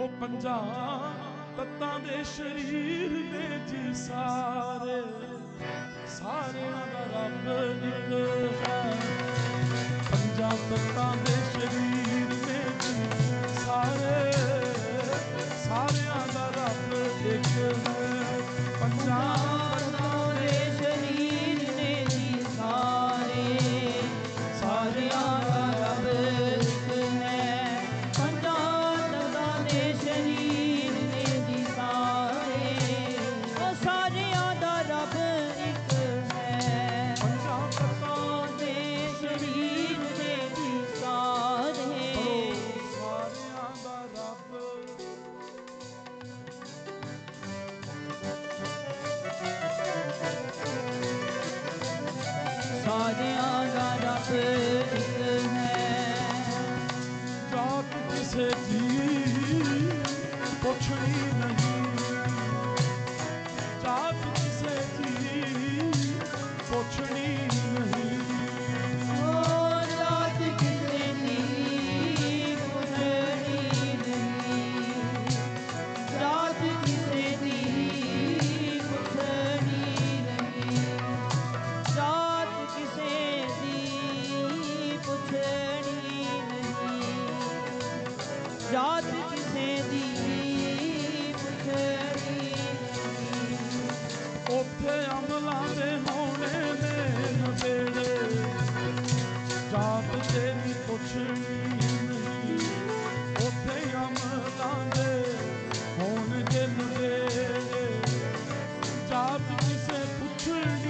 ਉਹ ਪੰਜਾਂ ਤੱਤਾਂ ਦੇ ਸ਼ਰੀਰ ਦੇ ਜੀ ਸਾਰੇ ਸਾਰਿਆਂ ਦਾ ਰੱਬ ਨਿਕਲ ਸਾਰਿਆਂ ਦਾ ਰੱਬ ਇੱਕ ਹੈ ਰੱਬ ਕਿਸੇ ਦੀ ਪੁੱਛ ਨਹੀਂ ਯਾਦ ਕਿਸੇ ਦੀ ਉੱਥੇ ਅਮਲਾਂ ਦੇ ਹੋਣੇ ਨੇ ਨਵੇੜੇ ਯਾਦ ਤੇਰੀ ਪੁੱਛਣੀ ਉੱਥੇ ਅਮਲਾਂ ਦੇ ਹੋਣ ਦੇ ਨਵੇੜੇ ਪੁੱਛਣੀ